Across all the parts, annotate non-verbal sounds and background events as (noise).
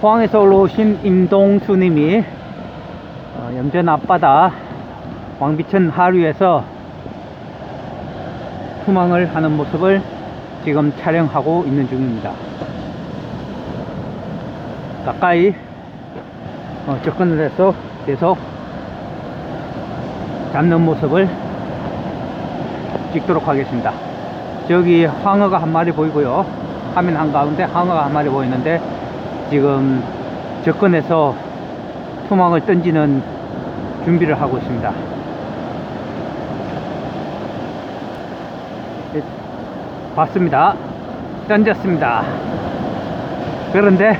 포항에서 올라오신 임동수님이 어, 염전 앞바다 왕비천 하류에서 투망을 하는 모습을 지금 촬영하고 있는 중입니다. 가까이 어, 접근을 해서 계속 잡는 모습을 찍도록 하겠습니다. 저기 황어가 한 마리 보이고요. 화면 한가운데 황어가 한 마리 보이는데 지금 접근해서 투망을 던지는 준비를 하고 있습니다. 예, 봤습니다. 던졌습니다. 그런데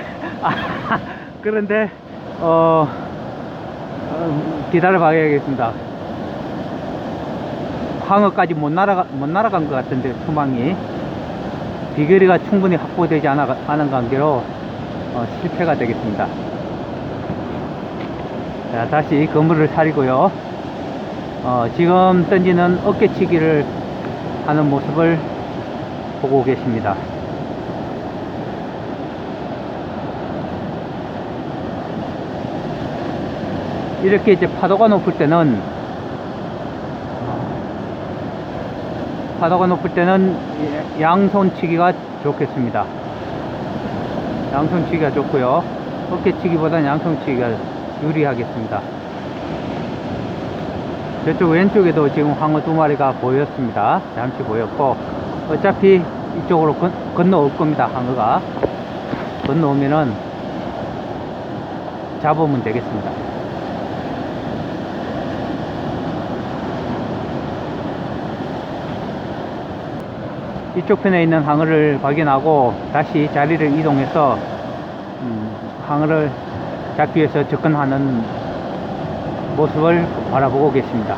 (laughs) 아, 그런데 어, 어, 기다려 봐야겠습니다. 황어까지 못 날아가 못 날아간 것 같은데 투망이 비거리가 충분히 확보되지 않아, 않은 관계로 어, 실패가 되겠습니다. 자, 다시 그물을 사리고요. 어, 지금 던지는 어깨치기를 하는 모습을 보고 계십니다. 이렇게 이제 파도가 높을 때는 파도가 높을 때는 양손치기가 좋겠습니다. 양손치기가 좋고요. 어깨치기보다는 양손치기가 유리하겠습니다. 저쪽 왼쪽에도 지금 황어 두 마리가 보였습니다. 잠시 보였고 어차피 이쪽으로 건, 건너올 겁니다. 황어가 건너오면은 잡으면 되겠습니다. 이쪽 편에 있는 항어를 발견하고 다시 자리를 이동해서 음, 항어를 잡기 위해서 접근하는 모습을 바라보고 계십니다.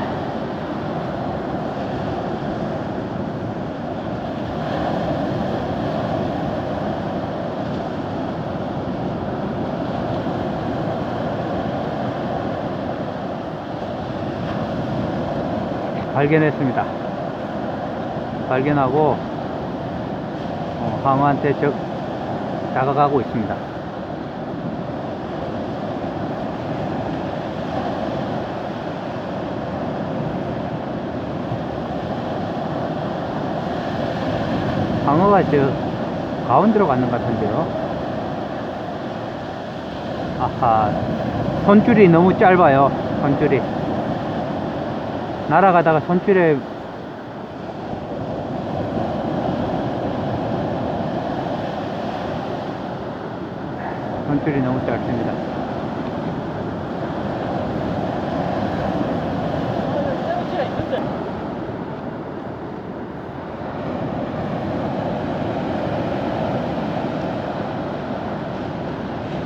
발견했습니다. 발견하고 어, 항어한테 적, 다가가고 있습니다. 방어가 저 가운데로 가는 것 같은데요. 아하, 손줄이 너무 짧아요. 손줄이. 날아가다가 손줄에 손줄이 너무 짧습니다.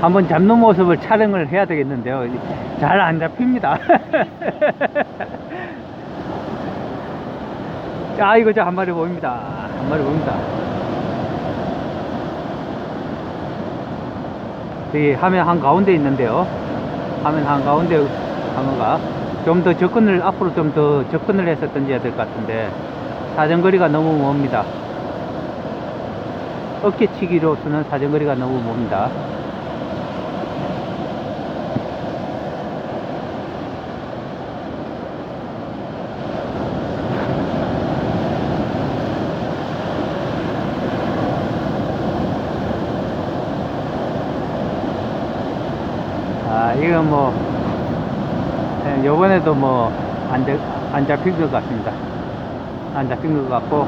한번 잡는 모습을 촬영을 해야 되겠는데요. 잘 안 잡힙니다. (laughs) 자, 이거 저 한 마리 보입니다. 한 마리 보입니다. 여기 화면 한가운데 있는데요. 화면 한가운데 방어가 좀 더 접근을, 앞으로 좀 더 접근을 해서 던져야 될 것 같은데, 사정거리가 너무 멉니다. 어깨치기로서는 사정거리가 너무 멉니다. 이건 뭐, 예, 요번에도 뭐, 안, 잡힌 것 같습니다. 안 잡힌 것 같고,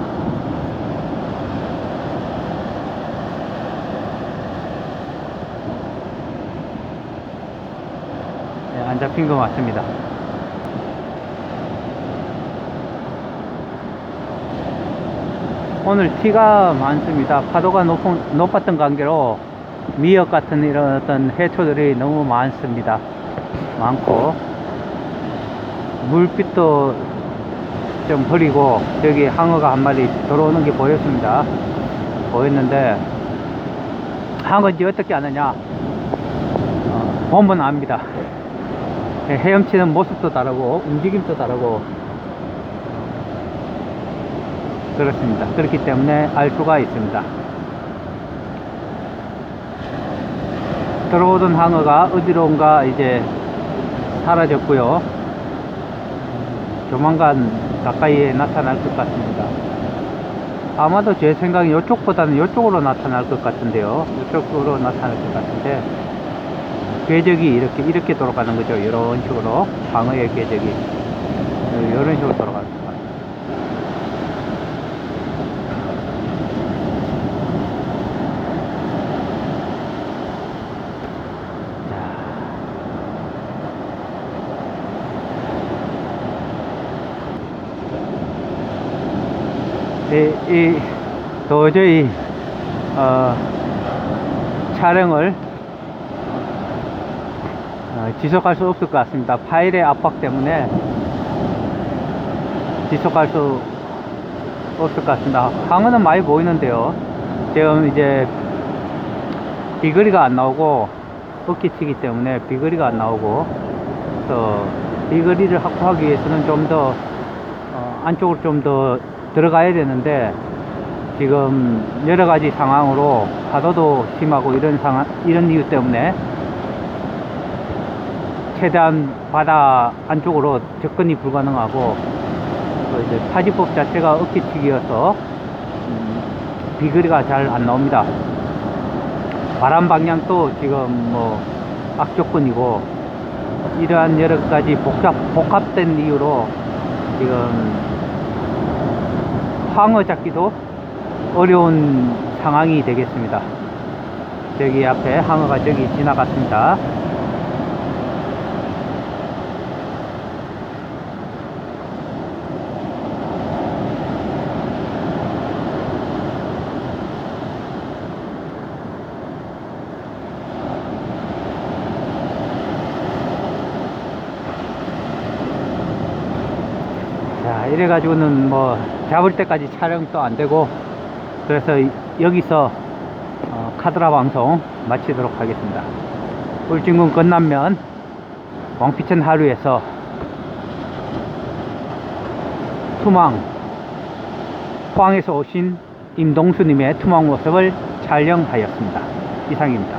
예, 안 잡힌 것 같습니다. 오늘 티가 많습니다. 파도가 높, 높았던 관계로 미역 같은 이런 어떤 해초들이 너무 많습니다. 많고 물빛도 좀 흐리고 여기 항어가 한 마리 들어오는 게 보였습니다. 보였는데 항어인지 어떻게 아느냐? 어, 보면 압니다. 헤엄치는 모습도 다르고 움직임도 다르고 그렇습니다. 그렇기 때문에 알 수가 있습니다. 들어오던 항어가 어디론가 이제 사라졌고요. 조만간 가까이에 나타날 것 같습니다. 아마도 제 생각에 이쪽보다는 이쪽으로 나타날 것 같은데요. 이쪽으로 나타날 것 같은데 궤적이 이렇게 이렇게 돌아가는 거죠. 이런 식으로 방어의 궤적이 이런 식으로 돌아가는 이, 이 도저히 어, 촬영을 어, 지속할 수 없을 것 같습니다. 파일의 압박 때문에 지속할 수 없을 것 같습니다. 항어는 많이 보이는데요. 지금 이제 비거리가 안 나오고 어깨 튀기 때문에 비거리가 안 나오고 그래서 비거리를 확보하기 위해서는 좀더 어, 안쪽으로 좀더 들어가야 되는데 지금 여러 가지 상황으로 파도도 심하고 이런 상황 이런 이유 때문에 최대한 바다 안쪽으로 접근이 불가능하고 또 이제 파지법 자체가 어깨튀기여서 음, 비거리가 잘 안 나옵니다. 바람 방향도 지금 뭐 악조건이고 이러한 여러 가지 복잡 복합된 이유로 지금 황어 잡기도 어려운 상황이 되겠습니다. 저기 앞에 항어가 저기 지나갔습니다. 자, 이래가지고는 뭐 잡을 때까지 촬영도 안 되고 그래서 이- 여기서 어, 카드라 방송 마치도록 하겠습니다. 울진군 건남면 왕피천 하루에서 투망 포항에서 오신 임동수님의 투망 모습을 촬영하였습니다. 이상입니다.